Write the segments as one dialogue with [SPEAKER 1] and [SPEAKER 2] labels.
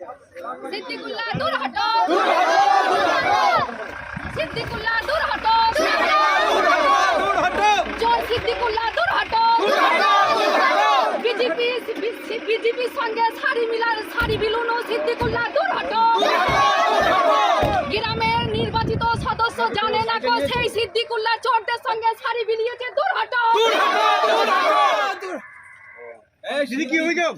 [SPEAKER 1] সিদ্দিকুল্লাহ দূর হটো। সিদ্দিকুল্লাহ দূর হটো। চোর সিদ্দিকুল্লাহ দূর হটো। বিজেপি বিজেপির সঙ্গে শাড়ি মিলার শাড়ি বিলুনো সিদ্দিকুল্লাহ দূর হটো। গ্রামের নির্বাচিত সদস্য জানে না গো সেই সিদ্দিকুল্লাহ চোরদের সঙ্গে শাড়ি বিলিয়েছে দূর হটো।
[SPEAKER 2] দিদি কি হয়ে গেল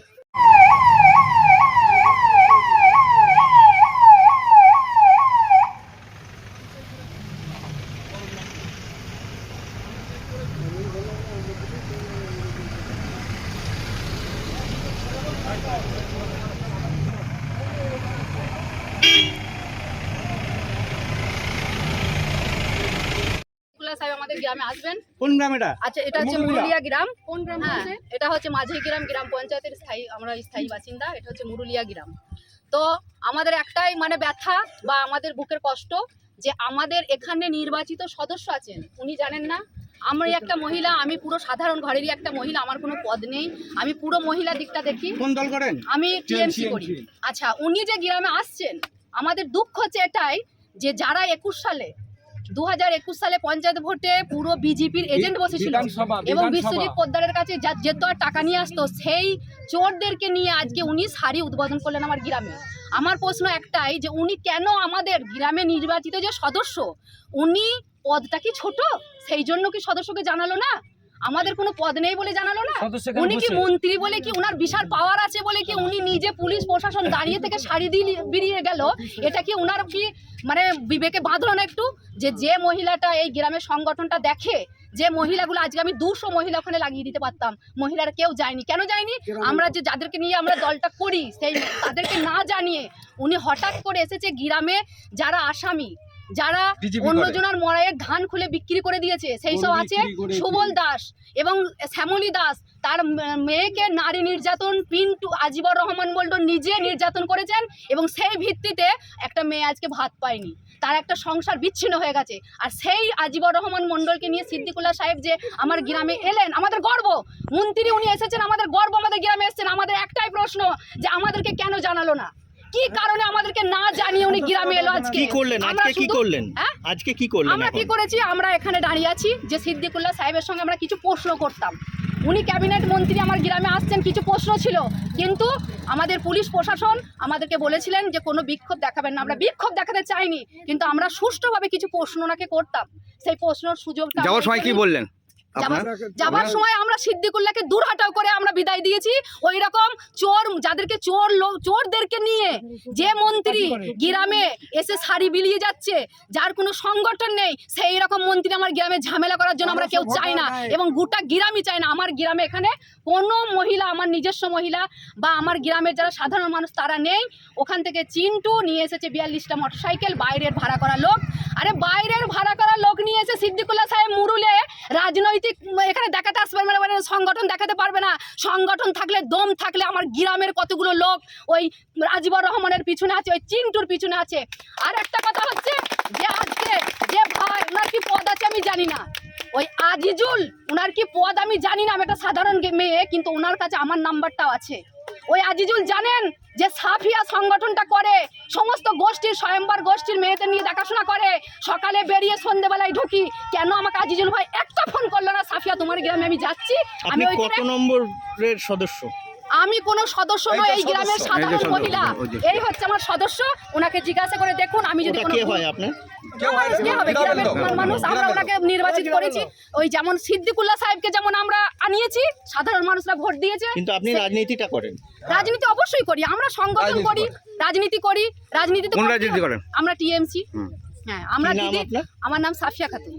[SPEAKER 1] গ্রামে আসবেন।
[SPEAKER 2] কোন গ্রাম এটা
[SPEAKER 1] আচ্ছা এটা হচ্ছে
[SPEAKER 2] মুরুলিয়া।
[SPEAKER 1] মুরুলিয়া গ্রাম। কোন গ্রাম হ্যাঁ এটা হচ্ছে মাঝি গ্রাম গ্রাম পঞ্চায়েতের স্থায়ী আমরা স্থায়ী বাসিন্দা। এটা হচ্ছে মুরুলিয়া গ্রাম। তো আমাদের একটাই মানে ব্যথা বা আমাদের বুকের কষ্ট যে আমাদের এখানে নির্বাচিত সদস্য আছেন উনি জানেন না? আমি একটা মহিলা আমি পুরো সাধারণ ঘরেরই একটা মহিলা আমার কোনো পদ নেই। আমি পুরো মহিলা দিকটা দেখি।
[SPEAKER 2] কোন দল করেন?
[SPEAKER 1] আমি টিএমসি করি। আচ্ছা উনি যে গ্রামে আসছেন আমাদের দুঃখ হচ্ছে এটাই যে যারা একুশ সালে দু হাজার একুশ সালে পঞ্চায়েত ভোটে পুরো বিজেপির এজেন্ট বসেছিল এবং বিশ্বজিৎ পোদ্দারের কাছে যা আর টাকা নিয়ে আসতো সেই চোরদেরকে নিয়ে আজকে উনি শাড়ি উদ্বোধন করলেন আমার গ্রামে। আমার প্রশ্ন একটাই যে উনি কেন আমাদের গ্রামে নির্বাচিত যে সদস্য উনি পদটা কি ছোট? সেই জন্য কি সদস্যকে জানালো না? আমাদের কোনো পদ নেই বলে জানালো না? উনি কি মন্ত্রী বলে কি উনার বিশাল পাওয়ার আছে বলে কি উনি নিজে পুলিশ প্রশাসন দাঁড়িয়ে থেকে শাড়ি দিয়ে বেরিয়ে গেল? এটা কি উনার কি মানে বিবেকে বাঁধলো না একটু? যে যে মহিলাটা এই গ্রামের সংগঠনটা দেখে যে মহিলাগুলো আজকে আমি দুশো মহিলা ওখানে লাগিয়ে দিতে পারতাম মহিলারা কেউ যায়নি। কেন যায়নি? আমরা যে যাদেরকে নিয়ে আমরা দলটা করি সেই তাদেরকে না জানিয়ে উনি হঠাৎ করে এসেছে গ্রামে যারা আসামি। যারা অন্যজনের মরাইয়ের ধান খুলে বিক্রি করে দিয়েছে সেই সব আছে সুবল দাস এবং শ্যামলী দাস। তার মেয়েকে নারী নির্যাতন পিন্টু আজিবর রহমান বল্টন নিজে নির্যাতন করেছেন এবং সেই ভিত্তিতে একটা মেয়ে আজকে ভাত পায়নি। তার একটা সংসার বিচ্ছিন্ন হয়ে গেছে। আর সেই আজিবর রহমান মণ্ডলকে নিয়ে সিদ্দিকুল্লাহ সাহেব যে আমার গ্রামে এলেন আমাদের গর্ব। মন্ত্রী উনি এসেছেন আমাদের গর্ব আমাদের গ্রামে এসেছেন। আমাদের একটাই প্রশ্ন যে আমাদেরকে কেন জানালো না? কি কারণে আমাদেরকে না জানিয়ে উনি গ্রামে এলো আজকে?
[SPEAKER 3] কি করলেন? আজকে কি করলেন?
[SPEAKER 1] হ্যাঁ?
[SPEAKER 3] আজকে কি করলেন
[SPEAKER 1] আমরা কি করেছি? আমরা এখানে দাঁড়িয়ে আছি যে সিদ্দিকুল্লাহ সাহেবের সঙ্গে আমরা কিছু প্রশ্ন করতাম। উনি ক্যাবিনেট মন্ত্রী আমার গ্রামে আসছেন কিছু প্রশ্ন ছিল। কিন্তু আমাদের পুলিশ প্রশাসন আমাদেরকে বলেছিলেন যে কোনো বিক্ষোভ দেখাবেন না। আমরা বিক্ষোভ দেখাতে চাইনি কিন্তু আমরা সুষ্ঠুভাবে কিছু প্রশ্ন ওনাকে করতাম। সেই প্রশ্নর সুযোগটা আমরা
[SPEAKER 2] যাওয়ার সময় কি বললেন?
[SPEAKER 1] যাবার সময় আমরা সিদ্দিকুল্লাহকে দূর হাটাও করে আমরা বিদায় দিয়েছি। ওই রকম চোর যাদেরকে চোর চোরদেরকে নিয়ে যে মন্ত্রী গ্রামে এসে শাড়ি বিলিয়ে যাচ্ছে যার কোনো সংগঠন নেই সেই রকম মন্ত্রী আমার গ্রামে ঝামেলা করার জন্য আমরা কেউ চাই না এবং গোটা গ্রামই চাই না। আমার গ্রামে এখানে কোনো মহিলা আমার নিজস্ব মহিলা বা আমার গ্রামের যারা সাধারণ মানুষ তারা নেই। ওখান থেকে চিন্টু নিয়ে এসেছে বিয়াল্লিশটা মোটরসাইকেল বাইরের ভাড়া করা লোক। আরে বাইরের ভাড়া করা লোক নিয়ে এসে সিদ্দিকুল্লাহ সাহেব মুরুলে রাজনৈতিক উম, এখানে দেখাতে আসবে না মানে সংগঠন দেখাতে পারবে না। সংগঠন থাকলে দম থাকলে আমার গ্রামের কতগুলো লোক ওই রাজিবর রহমানের পিছনে আছে ওই চিন্টুর পিছনে আছে। আর একটা কথা হচ্ছে যে আজকে যে ভাই ওনার কি পদ আছে আমি জানি না। ওই আজিজুল ওনার কি পদ আমি জানি না আমি একটা সাধারণ মেয়ে কিন্তু ওনার কাছে আমার নাম্বারটাও আছে। ওই আজিজুল জানেন? যে সাফিয়া সংগঠনটা করে সমস্ত গোষ্ঠীর স্বয়ম্বর গোষ্ঠীর মেয়েদের নিয়ে দেখাশোনা করে সকালে বেরিয়ে সন্ধ্যেবেলায় ঢুকি কেন আমাকে আজিজুল ভাই একটা ফোন করল না? সাফিয়া তোমার গ্রামে আমি যাচ্ছি। আমি ওই
[SPEAKER 3] কত নম্বরের সদস্য?
[SPEAKER 1] আমি কোন সদস্য নই এই গ্রামের সাধারণ মহিলা। এই হচ্ছে আমার সদস্য ওনাকে জিজ্ঞাসা করে দেখুন আমি যদি কোনো
[SPEAKER 3] কে হয়
[SPEAKER 1] মানুষ আমরা ওনাকে নির্বাচিত করেছি। ওই যেমন সিদ্দিকুল্লাহ সাহেবকে যেমন আমরা আনিয়েছি সাধারণ মানুষরা ভোট দিয়েছে।
[SPEAKER 3] কিন্তু আপনি রাজনীতিটা করেন।
[SPEAKER 1] রাজনীতি অবশ্যই করি আমরা সংগঠন করি রাজনীতি করি রাজনীতি। আমরা টিএমসি। হ্যাঁ আমরা দিদি আমার নাম সাফিয়া খাতুন।